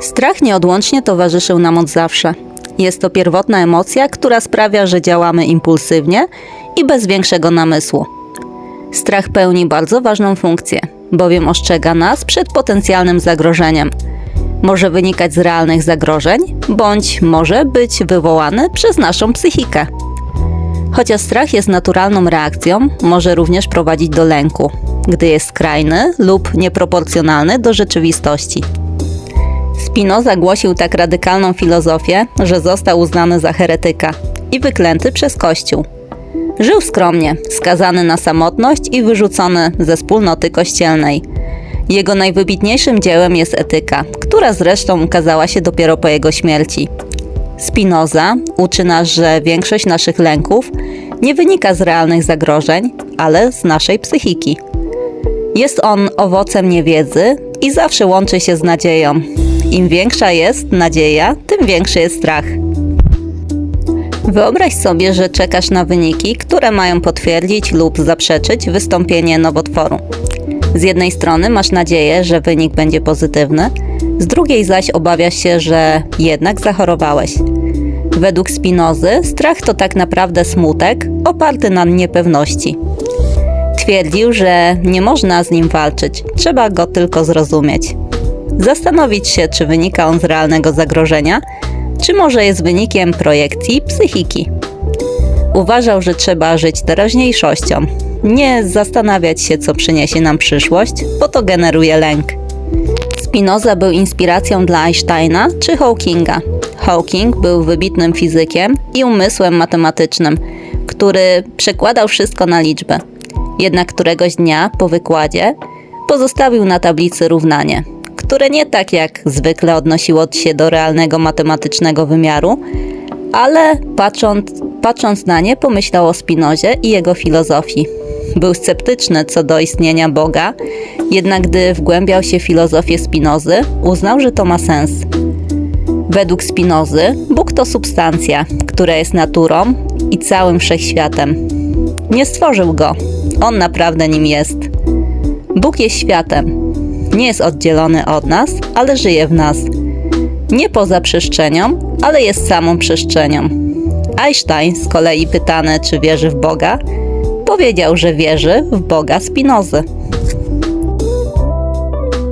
Strach nieodłącznie towarzyszył nam od zawsze. Jest to pierwotna emocja, która sprawia, że działamy impulsywnie i bez większego namysłu. Strach pełni bardzo ważną funkcję, bowiem ostrzega nas przed potencjalnym zagrożeniem. Może wynikać z realnych zagrożeń, bądź może być wywołany przez naszą psychikę. Chociaż strach jest naturalną reakcją, może również prowadzić do lęku, gdy jest skrajny lub nieproporcjonalny do rzeczywistości. Spinoza głosił tak radykalną filozofię, że został uznany za heretyka i wyklęty przez Kościół. Żył skromnie, skazany na samotność i wyrzucony ze wspólnoty kościelnej. Jego najwybitniejszym dziełem jest etyka, która zresztą ukazała się dopiero po jego śmierci. Spinoza uczy nas, że większość naszych lęków nie wynika z realnych zagrożeń, ale z naszej psychiki. Jest on owocem niewiedzy i zawsze łączy się z nadzieją. Im większa jest nadzieja, tym większy jest strach. Wyobraź sobie, że czekasz na wyniki, które mają potwierdzić lub zaprzeczyć wystąpienie nowotworu. Z jednej strony masz nadzieję, że wynik będzie pozytywny, z drugiej zaś obawiasz się, że jednak zachorowałeś. Według Spinozy strach to tak naprawdę smutek oparty na niepewności. Twierdził, że nie można z nim walczyć, trzeba go tylko zrozumieć. Zastanowić się, czy wynika on z realnego zagrożenia, czy może jest wynikiem projekcji psychiki. Uważał, że trzeba żyć teraźniejszością, nie zastanawiać się, co przyniesie nam przyszłość, bo to generuje lęk. Spinoza był inspiracją dla Einsteina czy Hawkinga. Hawking był wybitnym fizykiem i umysłem matematycznym, który przekładał wszystko na liczbę. Jednak któregoś dnia po wykładzie pozostawił na tablicy równanie, które nie tak jak zwykle odnosiło się do realnego matematycznego wymiaru, ale patrząc, patrząc na nie pomyślał o Spinozie i jego filozofii. Był sceptyczny co do istnienia Boga, jednak gdy wgłębiał się w filozofię Spinozy, uznał, że to ma sens. Według Spinozy Bóg to substancja, która jest naturą i całym wszechświatem. Nie stworzył go, on naprawdę nim jest. Bóg jest światem. Nie jest oddzielony od nas, ale żyje w nas. Nie poza przestrzenią, ale jest samą przestrzenią. Einstein, z kolei pytany, czy wierzy w Boga, powiedział, że wierzy w Boga Spinozy.